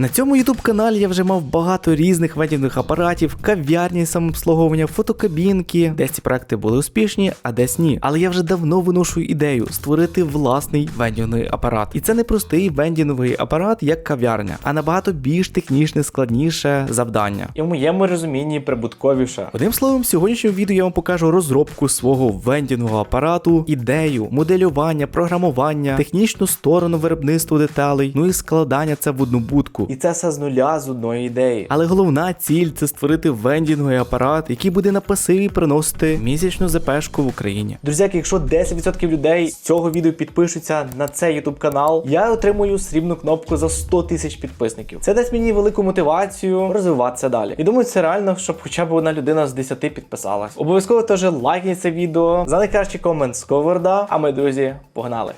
На цьому youtube каналі я вже мав багато різних вендінгових апаратів, кав'ярні самообслуговування, фотокабінки. Десь ці проекти були успішні, а десь ні. Але я вже давно виношую ідею створити власний вендінговий апарат. І це не простий вендінговий апарат, як кав'ярня, а набагато більш технічне, складніше завдання. І в моєму розумінні прибутковіше. Одним словом, в сьогоднішньому відео я вам покажу розробку свого вендінгового апарату, ідею, моделювання, програмування, технічну сторону виробництва деталей, ну і складання це в одну будку. І це все з нуля з одної ідеї. Але головна ціль це створити вендінговий апарат, який буде на пасиві приносити місячну ЗПшку в Україні. Друзяки, якщо 10% людей з цього відео підпишуться на цей YouTube канал, я отримую срібну кнопку за 100 тисяч підписників. Це дасть мені велику мотивацію розвиватися далі. І думаю, це реально, щоб хоча б одна людина з 10 підписалась. Обов'язково теж лайкніть це відео за найкращий комент з Коварда. А ми, друзі, погнали!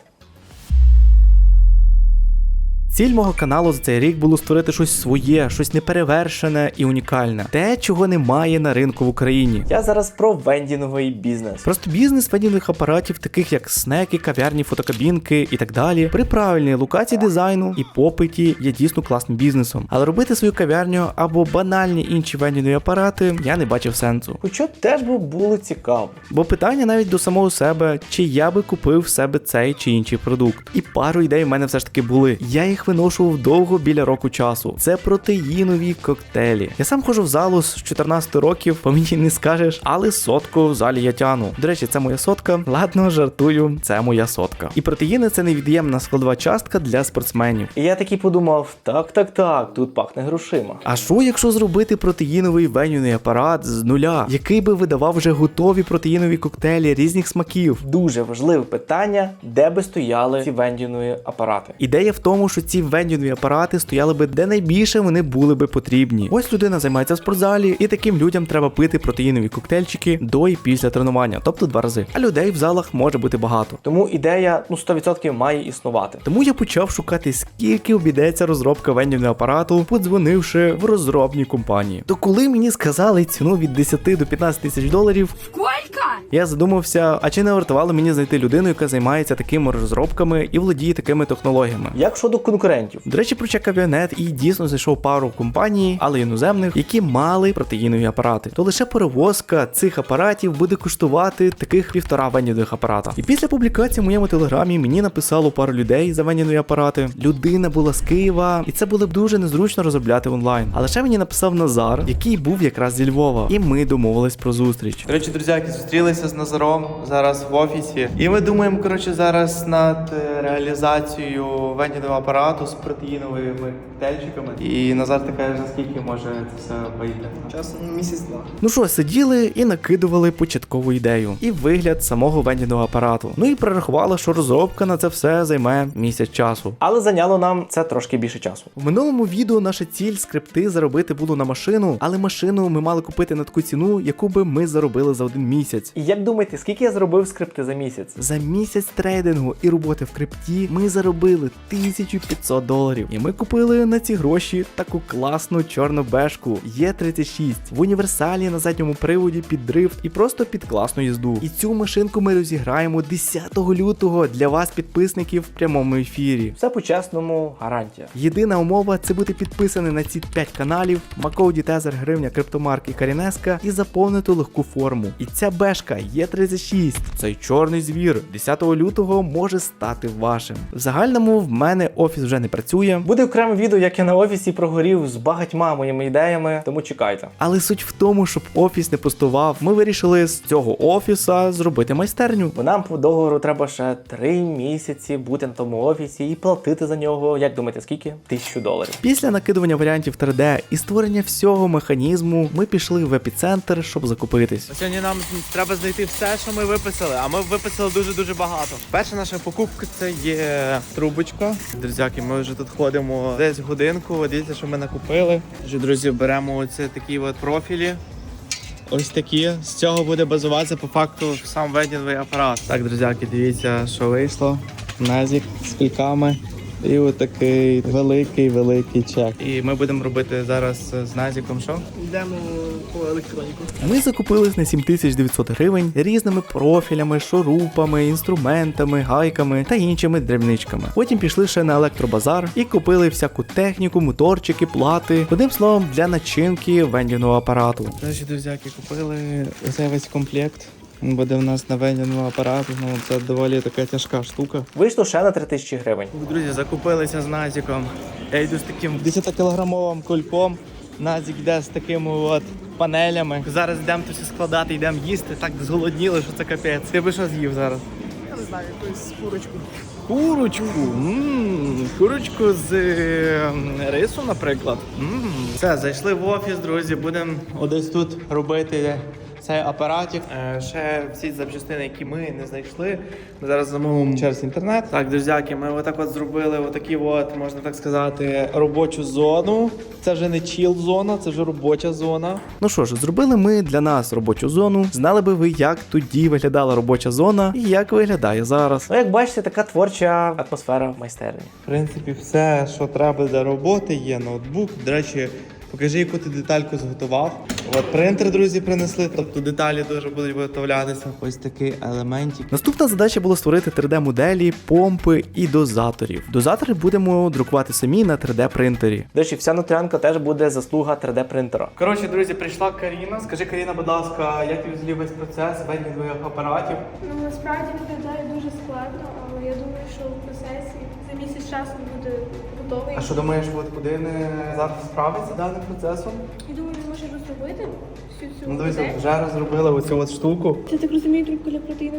Ціль мого каналу за цей рік було створити щось своє, щось неперевершене і унікальне, те, чого немає на ринку в Україні. Я зараз про вендінговий бізнес. Просто бізнес вендінгових апаратів, таких як снеки, кав'ярні, фотокабінки і так далі, при правильній локації дизайну і попиті є дійсно класним бізнесом. Але робити свою кав'ярню або банальні інші вендінгові апарати я не бачив сенсу. Хоча теж би було цікаво. Бо питання навіть до самого себе, чи я би купив в себе цей чи інший продукт. І пару ідей в мене все ж таки були. Я їх виношував довго біля року часу. Це протеїнові коктейлі. Я сам ходжу в залу з 14 років, по мені не скажеш, але сотку в залі я тяну. До речі, це моя сотка. Ладно, жартую, це моя сотка. І протеїни це невід'ємна складова частка для спортсменів. І я такий подумав: так, так, так, тут пахне грошима. А що, якщо зробити протеїновий венюний апарат з нуля, який би видавав вже готові протеїнові коктейлі різних смаків? Дуже важливе питання, де би стояли ці вендінгові апарати. Ідея в тому, що ці вендінгові апарати стояли би де найбільше вони були би потрібні. Ось людина займається в спортзалі, і таким людям треба пити протеїнові коктейльчики до і після тренування, тобто два рази. А людей в залах може бути багато. Тому ідея ну 100% має існувати. Тому я почав шукати, скільки обійдеться розробка вендінгового апарату, подзвонивши в розробні компанії. То коли мені сказали ціну від 10 до 15 тисяч доларів, Сколько? я задумався, а чи не вартувало мені знайти людину, яка займається такими розробками і володіє такими технологіями. Як щодо конкурентів? До речі, прочек авіанет і дійсно знайшов пару компаній, але іноземних, які мали протеїнові апарати. То лише перевозка цих апаратів буде коштувати таких півтора вендінгових апарата. І після публікації в моєму телеграмі мені написало пару людей за вендінгові апарати. Людина була з Києва, і це було б дуже незручно розробляти онлайн. Але ще мені написав Назар, який був якраз зі Львова, і ми домовились про зустріч. До речі, друзяки, зустрілися з Назаром зараз в офісі. І ми думаємо, коротше, зараз над е, реалізацією вендінгового апарату з протеїновими коктейльчиками. І Назар така за скільки може це все вийти. Часом місяць-два. Ну що, сиділи і накидували початкову ідею і вигляд самого вендінгового апарату. Ну і прорахували, що розробка на це все займе місяць часу. Але зайняло нам це трошки більше часу. В минулому відео наша ціль скрипти заробити було на машину, але машину ми мали купити на таку ціну, яку би ми заробили за один місяць. І як думаєте, скільки я зробив скрипти за місяць? За місяць трейдингу і роботи в крипті ми заробили 1500 доларів. І ми купили на ці гроші таку класну чорну бешку Є36 в універсалі на задньому приводі під дрифт і просто під класну їзду. І цю машинку ми розіграємо 10 лютого для вас, підписників, в прямому ефірі. Все по-чесному, гарантія. Єдина умова це бути підписаний на ці 5 каналів, Макоуді Тезер, Гривня, Криптомарк і Карінеска і заповнити легку форму. І ця бешка є 36. Цей чорний звір 10 лютого може стати вашим. В загальному в мене офіс вже не працює. Буде окреме відео, як я на офісі прогорів з багатьма моїми ідеями, тому чекайте. Але суть в тому, щоб офіс не пустував, ми вирішили з цього офіса зробити майстерню. Бо нам по договору треба ще три місяці бути на тому офісі і платити за нього. Як думаєте, скільки? Тисячу доларів. Після накидування варіантів 3D і створення всього механізму, ми пішли в епіцентр, щоб закупитись. Сьогодні нам треба знайти все, що ми виписали, а ми виписали дуже-дуже багато. Перша наша покупка це є трубочка. Друзяки, ми вже тут ходимо десь годинку. Дивіться, що ми накупили. Вже, друзі, беремо оці такі от профілі. Ось такі. З цього буде базуватися по факту сам ведінвий апарат. Так, друзяки, дивіться, що вийшло. Назік з кульками. І отакий великий великий чек. І ми будемо робити зараз з Назіком що? Йдемо по електроніку. Ми закупились на 7900 гривень різними профілями, шурупами, інструментами, гайками та іншими дрібничками. Потім пішли ще на електробазар і купили всяку техніку, моторчики, плати. Одним словом, для начинки вендінного апарату. Наші друзяки купили цей весь комплект. Він буде в нас на вендіному апарату. Ну це доволі така тяжка штука. Вийшло ще на 3000 гривень. Друзі, закупилися з Назіком. Я йду з таким 10-кілограмовим кульком. Назік йде з такими от панелями. Зараз йдемо то все складати, йдемо їсти. Так зголодніли, що це капець. Ти би що з'їв зараз? Я не знаю, якусь курочку. Курочку. м Курочку з е, рису, наприклад. м Все, зайшли в офіс, друзі. Будемо одесь тут робити цей апаратик. Е, ще всі запчастини, які ми не знайшли. Ми зараз замовимо через інтернет. Так, друзяки, ми отак от зробили отакі от, можна так сказати, робочу зону. Це вже не чіл зона, це вже робоча зона. Ну що ж, зробили ми для нас робочу зону. Знали би ви, як тоді виглядала робоча зона і як виглядає зараз. Ну, як бачите, така творча атмосфера в майстерні. В принципі, все, що треба для роботи, є ноутбук. До речі, покажи, яку ти детальку зготував. От принтер, друзі, принесли, тобто деталі дуже будуть виготовлятися. Ось такий елементик. Наступна задача була створити 3D-моделі, помпи і дозаторів. Дозатори будемо друкувати самі на 3D-принтері. До вся нутрянка теж буде заслуга 3D принтера. Коротше, друзі, прийшла Каріна. Скажи, Каріна, будь ласка, як тобі взагалі весь процес вендінгових апаратів? Ну насправді виглядає дуже складно, але я думаю, що в процесі за місяць часу буде готовий. А що думаєш, от куди не зараз справиться даним процесом? Я думаю, він може розробити всю цю Ну, дивіться, вже розробили оцю от штуку. Це так розумію, трубка для протеїну.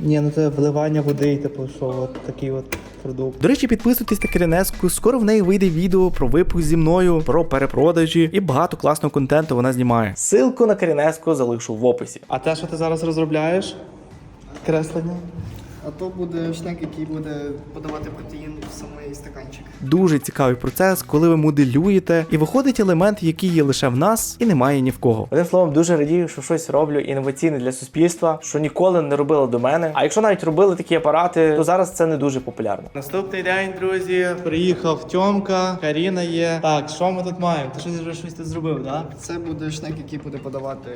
Ні, ну це вливання води, типу, що от такий от продукт. До речі, підписуйтесь на Керенеску. Скоро в неї вийде відео про випуск зі мною, про перепродажі і багато класного контенту вона знімає. Ссылку на Карінеску залишу в описі. А те, що ти зараз розробляєш? Креслення? А то буде шняк, який буде подавати протеїн в самий стаканчик. Дуже цікавий процес, коли ви моделюєте, і виходить елемент, який є лише в нас, і немає ні в кого. Одним словом, дуже радію, що щось роблю інноваційне для суспільства, що ніколи не робили до мене. А якщо навіть робили такі апарати, то зараз це не дуже популярно. Наступний день, друзі, приїхав Тьомка, Каріна є. Так, що ми тут маємо? Ти щось вже щось тут зробив, так? Це буде шняк, який буде подавати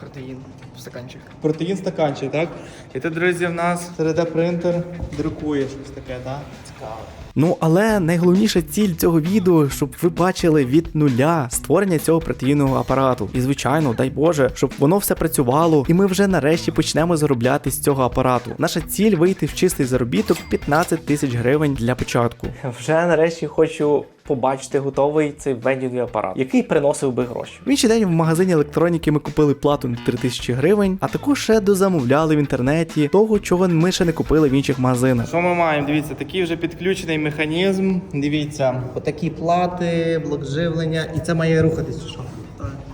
протеїн в стаканчик. Протеїн стаканчик, так? І тут, друзі, в нас 3D-принтер друкує щось таке, так? Цікаво. Ну але найголовніша ціль цього відео, щоб ви бачили від нуля створення цього протеїнного апарату. І звичайно, дай Боже, щоб воно все працювало, і ми вже нарешті почнемо заробляти з цього апарату. Наша ціль вийти в чистий заробіток 15 тисяч гривень для початку. Вже нарешті хочу побачити готовий цей вендінговий апарат, який приносив би гроші. В інший день в магазині електроніки ми купили плату на 3000 гривень, а також ще дозамовляли в інтернеті того, чого ми ще не купили в інших магазинах. Що ми маємо? Дивіться, такий вже підключений механізм. Дивіться, отакі плати, блок живлення, і це має рухатись. чи Що?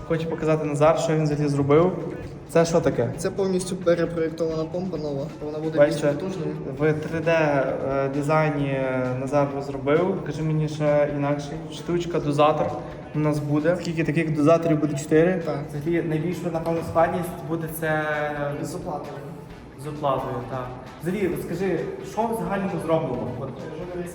Хочу показати Назар, що він взагалі зробив. Це що таке? Це повністю перепроєктована помпа нова. Вона буде більш потужною. в 3D е, дизайні Назар розробив. Кажи мені ще інакше. Штучка, дозатор у нас буде. Скільки таких дозаторів буде 4? Так. Взагалі напевно, складність буде це З оплатою. З оплатою. Так. Взагалі, от скажи, що в загальному зроблено? От,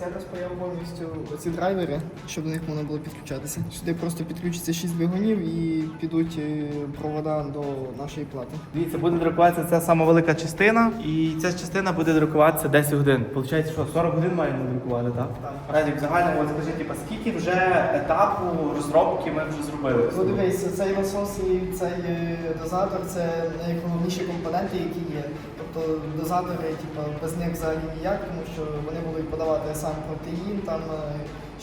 я розпаяв повністю оці драйвери, щоб до них можна було підключатися. Сюди просто підключиться 6 двигунів і підуть е, провода до нашої плати. Дивіться, буде друкуватися ця сама велика частина, і ця частина буде друкуватися 10 годин. Получається, що 40 годин маємо друкувати, так? Так. Загальному, от скажи, типа, скільки вже етапу розробки ми вже зробили? Ну дивись, цей насос і цей е, дозатор це найголовніші компоненти, які є. Тобто дозатори, типу, без них взагалі ніяк, тому що вони будуть подавати сам протеїн, там е,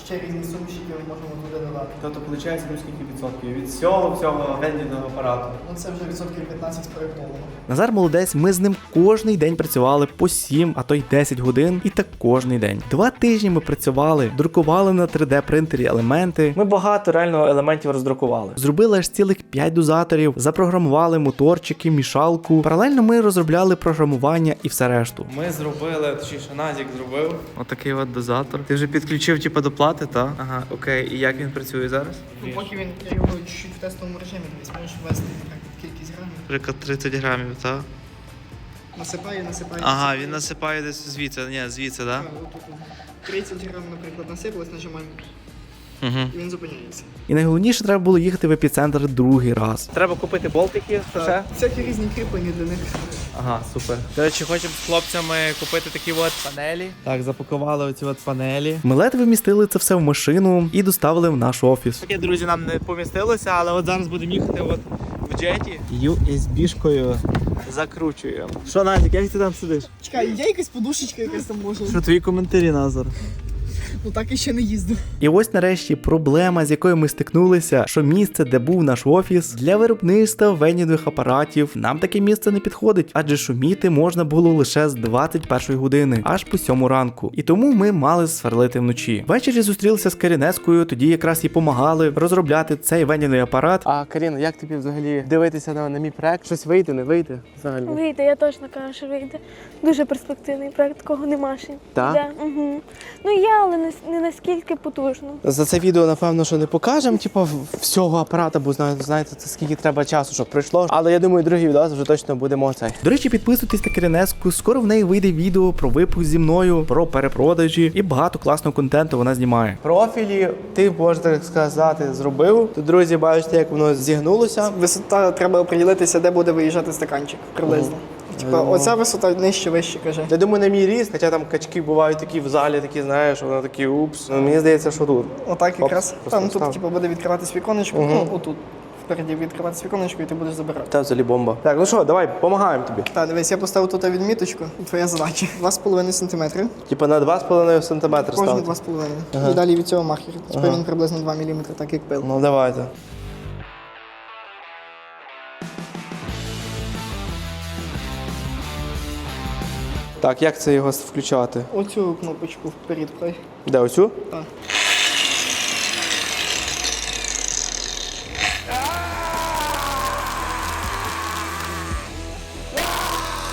ще різні сумішки ми можемо туди додати. Тобто, виходить, ну скільки відсотків? Від всього всього вендінного апарату. Ну це вже відсотків 15 спроєктовано. Назар молодець, ми з ним кожний день працювали по 7, а то й 10 годин, і так кожний день. Два тижні ми працювали, друкували на 3D принтері елементи. Ми багато реально елементів роздрукували. Зробили аж цілих 5 дозаторів, запрограмували моторчики, мішалку. Паралельно ми розробляли програмування і все решту. Ми зробили, точніше, Назік зробив. Отакий от дозатор. Ти вже підключив типу, до плати, так? Ага, окей. І як він працює зараз? Ну, поки він я його чуть-чуть в тестовому режимі він можеш ввести так, кількість грамів. Наприклад, 30 грамів, так? Насипає, насипає. Ага, насипає. він насипає десь звідси. Ні, звідси, так? Да? 30 грамів, наприклад, насипалось, нажимаємо, Угу. і він зупиняється. І найголовніше треба було їхати в епіцентр другий раз. Треба купити болтики. Так, всякі різні кріплення для них. Ага, супер. До речі, хочемо з хлопцями купити такі от панелі. Так, запакували оці от панелі. Ми ледве вмістили це все в машину і доставили в наш офіс. Таке, друзі, нам не помістилося, але от зараз будемо їхати от в джеті. USB-шкою закручуємо. Що, Назік, як ти там сидиш? Чекай, є якась подушечка, якась там може. Що твої коментарі, Назар? Ну так і ще не їздив. І ось нарешті проблема, з якою ми стикнулися, що місце, де був наш офіс, для виробництва венідних апаратів нам таке місце не підходить, адже шуміти можна було лише з 21 години, аж по 7 ранку. І тому ми мали сверлити вночі. Ввечері зустрілися з Карінескою, тоді якраз і помагали розробляти цей венідний апарат. А Каріна, як тобі взагалі дивитися на, на мій проект? Щось вийде, не вийде? Взагалі. Вийде, я точно кажу, що вийде. Дуже перспективний проект, такого нема ще. Так? Да, угу. Ну є, але не, не наскільки потужно. За це відео, напевно, що не покажемо, типу, всього апарата, бо знаєте, це скільки треба часу, щоб пройшло. Але я думаю, другий відео вже точно будемо цей. До речі, підписуйтесь на Карінеску. Скоро в неї вийде відео про випуск зі мною, про перепродажі і багато класного контенту вона знімає. Профілі ти можна так сказати, зробив. Тут, друзі, бачите, як воно зігнулося. Висота треба оприділитися, де буде виїжджати стаканчик приблизно. Типа, оця висота нижче, вище, каже. Я думаю, на мій ріст, хоча там качки бувають такі в залі, такі, знаєш, воно такі упс. Ну, мені здається, що тут. Отак якраз. просто Там тут типу, буде відкриватись віконечко, ну отут. Впереді відкриватись віконечко, і ти будеш забирати. Та взагалі бомба. Так, ну що, давай, допомагаємо тобі. Так, дивись, я поставив тут відміточку. Твоя задача. 2,5 см. Типа на 2,5 см Кожні ставити. 2,5. І далі від цього махер. Тепер він приблизно 2 мм, так як пил. Ну давайте. Так, як це його включати? Оцю кнопочку вперед пхай. Де оцю? Так.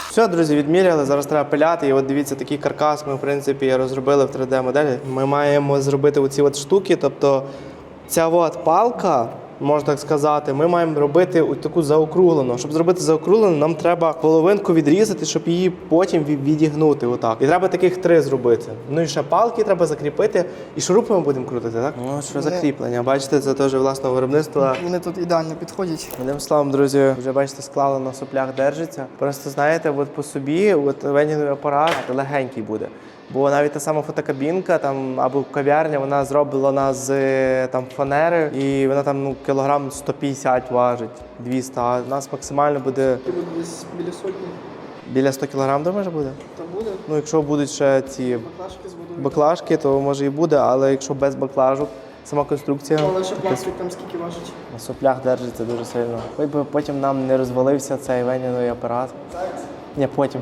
Все, друзі, відміряли. Зараз треба пиляти. І от дивіться, такий каркас ми, в принципі, розробили в 3D-моделі. Ми маємо зробити оці от штуки. Тобто ця от палка, можна так сказати, ми маємо робити от таку заокруглену. Щоб зробити заокруглену, нам треба половинку відрізати, щоб її потім ві- відігнути. Отак. І треба таких три зробити. Ну і ще палки треба закріпити. І шурупи ми будемо крутити, так? Ну, що закріплення. Бачите, це теж власне виробництво. Вони тут ідеально підходять. Одним словом, друзі, вже бачите, склало на соплях держиться. Просто знаєте, от по собі, от веніновий апарат легенький буде. Бо навіть та сама фотокабінка там або кав'ярня, вона зроблена з там фанери, і вона там ну кілограм 150 важить, 200, а у нас максимально буде Ти буде десь біля сотні. біля 100 кілограм, думаєш, буде? Та буде. Ну, якщо будуть ще ці Баклажки з баклажки, то може і буде, але якщо без баклажок, сама конструкція Але ще пластик там скільки важить. на соплях держиться дуже сильно. Хоч би потім нам не розвалився цей веніновий апарат. Так. Ні, потім.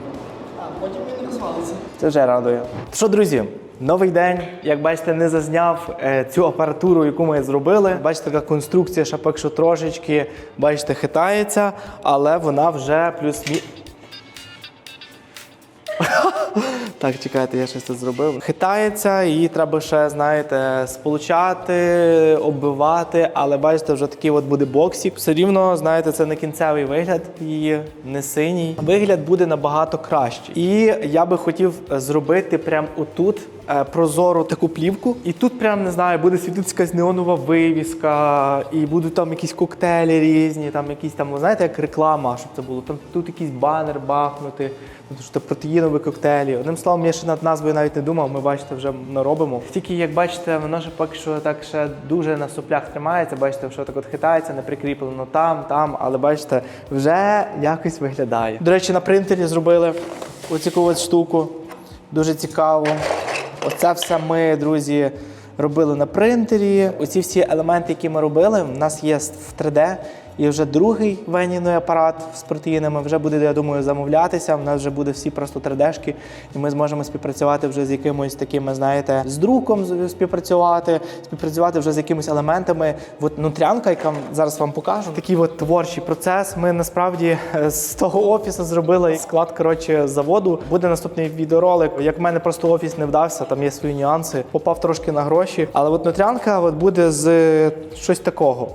А потім він розвалиться. Це вже радує. Що, друзі, новий день. Як бачите, не зазняв е, цю апаратуру, яку ми зробили. Бачите, така конструкція ще поки що трошечки, бачите, хитається, але вона вже плюс Так, чекайте, я щось зробив. Хитається, її треба ще, знаєте, сполучати, оббивати, але бачите, вже такий от буде боксік. Все рівно, знаєте, це не кінцевий вигляд її, не синій. Вигляд буде набагато краще. І я би хотів зробити прямо отут прозору таку плівку. І тут прям не знаю, буде світитися якась неонова вивіска, і будуть там якісь коктейлі різні, там якісь там, знаєте, як реклама, щоб це було. Там тут якийсь банер бахнути. Тому що це протеїнові коктейлі. Одним словом, я ще над назвою навіть не думав. Ми бачите, вже наробимо. Тільки як бачите, воно ще поки що так ще дуже на соплях тримається. Бачите, що так от хитається, не прикріплено там, там, але бачите, вже якось виглядає. До речі, на принтері зробили оцю штуку. Дуже цікаво. Оце все ми, друзі, робили на принтері. Оці всі елементи, які ми робили, в нас є в 3D. І вже другий веніний апарат з протеїнами вже буде, я думаю, замовлятися. У нас вже буде всі просто 3D-шки, і ми зможемо співпрацювати вже з якимось такими, знаєте, з друком співпрацювати, співпрацювати вже з якимись елементами. От нутрянка, яка зараз вам покажу, такий от творчий процес. Ми насправді е, з того офісу зробили склад коротше заводу. Буде наступний відеоролик. Як в мене просто офіс не вдався, там є свої нюанси. Попав трошки на гроші. Але от нутрянка от буде з е, щось такого.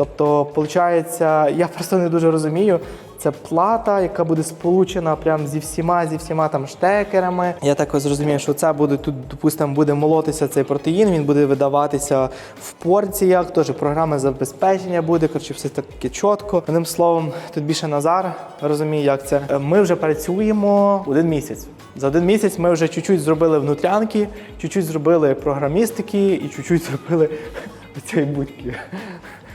Тобто, виходить, я просто не дуже розумію. Це плата, яка буде сполучена прям зі всіма, зі всіма там штекерами. Я так ось розумію, що це буде тут, допустимо, буде молотися цей протеїн, він буде видаватися в порціях, теж програма забезпечення буде, коротше, все таке чітко. Одним словом, тут більше Назар розуміє, як це. Е, Ми вже працюємо один місяць. За один місяць ми вже чуть-чуть зробили внутрянки, чуть-чуть зробили програмістики і чуть-чуть зробили цієї будки.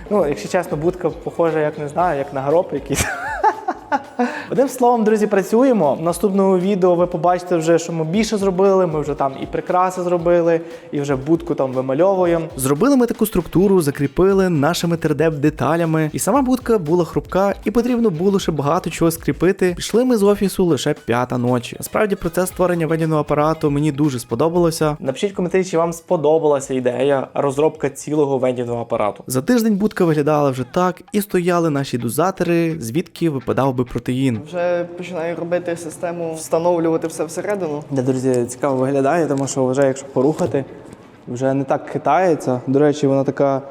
Ну, якщо чесно, будка похожа, як не знаю, як на гроб якийсь. Одним словом, друзі, працюємо. В наступному відео ви побачите вже, що ми більше зробили. Ми вже там і прикраси зробили, і вже будку там вимальовуємо. Зробили ми таку структуру, закріпили нашими 3D-деталями, і сама будка була хрупка, і потрібно було ще багато чого скріпити. Пішли ми з офісу лише п'ята ночі. Насправді процес створення веденого апарату мені дуже сподобалося. Напишіть в коментарі, чи вам сподобалася ідея розробка цілого вендінного апарату. За тиждень будка виглядала вже так, і стояли наші дозатори, звідки випадав би протеїн. Вже починаю робити систему, встановлювати все всередину. Де, друзі, цікаво виглядає, тому що вже якщо порухати, вже не так хитається. До речі, вона така,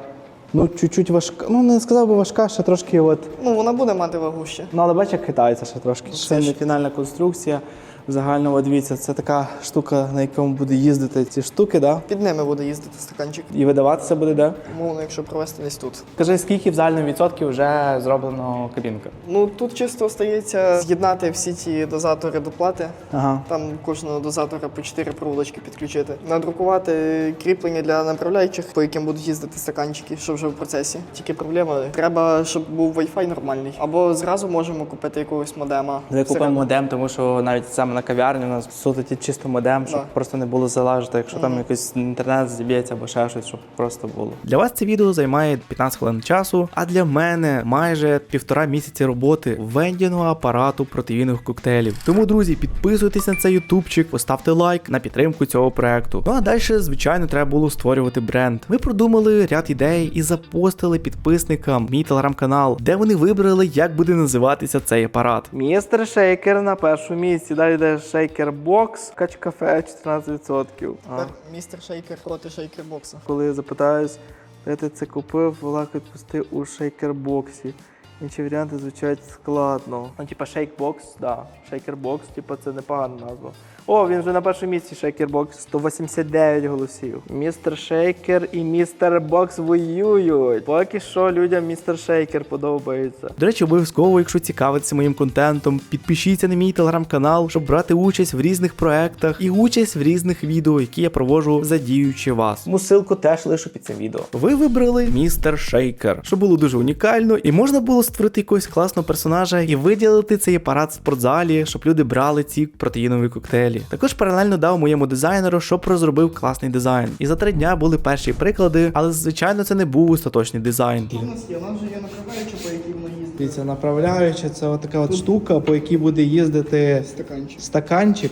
ну, чуть-чуть важка. Ну, не сказав би важка, ще трошки от. Ну, вона буде мати вагу ще. Ну, але бач, як хитається ще трошки. Це це не фінальна конструкція. В загальному дивіться, це така штука, на якому буде їздити ці штуки, да? Під ними буде їздити стаканчик. І видаватися буде де. Мовно, якщо провести десь тут. Кажи, скільки в загальному відсотків вже зроблено кабінка? Ну тут чисто остається з'єднати всі ті дозатори до плати. Ага. Там кожного дозатора по 4 проволочки підключити. Надрукувати кріплення для направляючих, по яким будуть їздити стаканчики, що вже в процесі. Тільки проблема, треба, щоб був Wi-Fi нормальний. Або зразу можемо купити якогось модема. Ми купимо модем, тому що навіть саме на кав'ярні у нас суто ті- чисто модем, щоб Да. просто не було залежати, якщо там якийсь інтернет зіб'ється або ще щось, щоб просто було. Для вас це відео займає 15 хвилин часу, а для мене майже півтора місяці роботи вендіного апарату протеїнових коктейлів. Тому, друзі, підписуйтесь на цей ютубчик, поставте лайк на підтримку цього проекту. Ну а далі, звичайно, треба було створювати бренд. Ми продумали ряд ідей і запостили підписникам мій телеграм-канал, де вони вибрали, як буде називатися цей апарат. Містер Шейкер на першому місці. Далі йде Шейкер Бокс, кач кафе 14%. А. Тепер містер шейкер проти шейкер бокса. Коли запитаюсь, де ти це купив, вона відпусти у шейкербоксі. Інші варіанти звучать складно. Ну, типа шейкбокс, да. Шейкербокс, типа це непогана назва. О, він вже на першому місці шейкербокс. 189 голосів. Містер Шейкер і містер Бокс воюють. Поки що людям містер Шейкер подобається. До речі, обов'язково, якщо цікавитеся моїм контентом, підпишіться на мій телеграм-канал, щоб брати участь в різних проектах і участь в різних відео, які я провожу, задіючи вас. Тому ссылку теж лишу під цим відео. Ви вибрали містер Шейкер, що було дуже унікально, і можна було створити якогось класного персонажа і виділити цей апарат в спортзалі, щоб люди брали ці протеїнові коктейлі. Також паралельно дав моєму дизайнеру, щоб розробив класний дизайн. І за три дня були перші приклади, але звичайно це не був остаточний дизайн. У нас є, у нас вже є направляюча, по якій воно їздить. Дивіться, направляюча, це от така от штука, по якій буде їздити Стаканчик. стаканчик.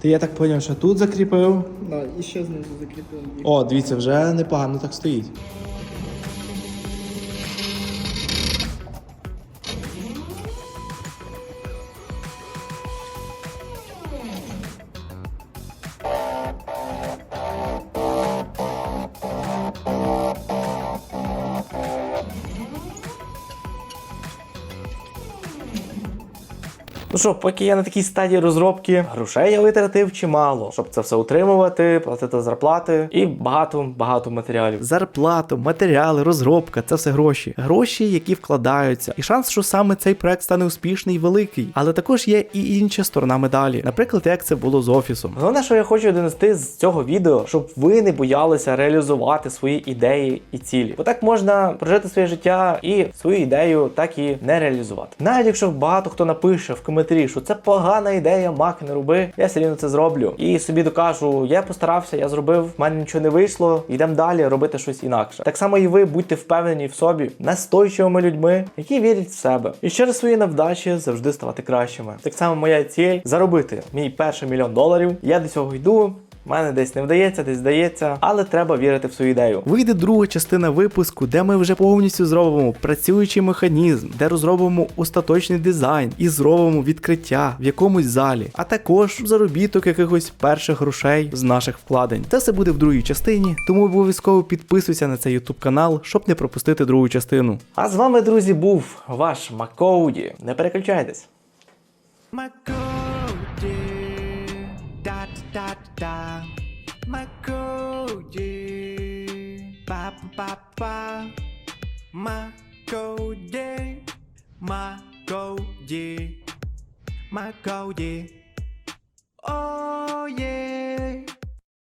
Ти я так зрозумів, що тут закріпив. Да, і ще знизу закріпили. О, дивіться, вже непогано так стоїть. Що, поки я на такій стадії розробки, грошей я витратив чимало, щоб це все утримувати, платити зарплати і багато багато матеріалів. Зарплату, матеріали, розробка це все гроші. Гроші, які вкладаються. І шанс, що саме цей проект стане успішний, великий. Але також є і інша сторона медалі. Наприклад, як це було з офісом. Головне, що я хочу донести з цього відео, щоб ви не боялися реалізувати свої ідеї і цілі. Бо так можна прожити своє життя і свою ідею так і не реалізувати. Навіть якщо багато хто напише в коментарі, що це погана ідея, мак не роби, я все рівно це зроблю. І собі докажу, я постарався, я зробив, в мене нічого не вийшло, йдемо далі робити щось інакше. Так само і ви будьте впевнені в собі, настойчивими людьми, які вірять в себе. І через свої невдачі завжди ставати кращими. Так само моя ціль заробити мій перший мільйон доларів. Я до цього йду. У мене десь не вдається, десь вдається, але треба вірити в свою ідею. Вийде друга частина випуску, де ми вже повністю зробимо працюючий механізм, де розробимо остаточний дизайн і зробимо відкриття в якомусь залі, а також заробіток якихось перших грошей з наших вкладень. Це все буде в другій частині, тому обов'язково підписуйся на цей YouTube канал, щоб не пропустити другу частину. А з вами, друзі, був ваш Макоуді. Не переключайтесь. Makodi, da Marco, yeah pa pa ba Marco, yeah Marco, yeah Marco, yeah Oh yeah.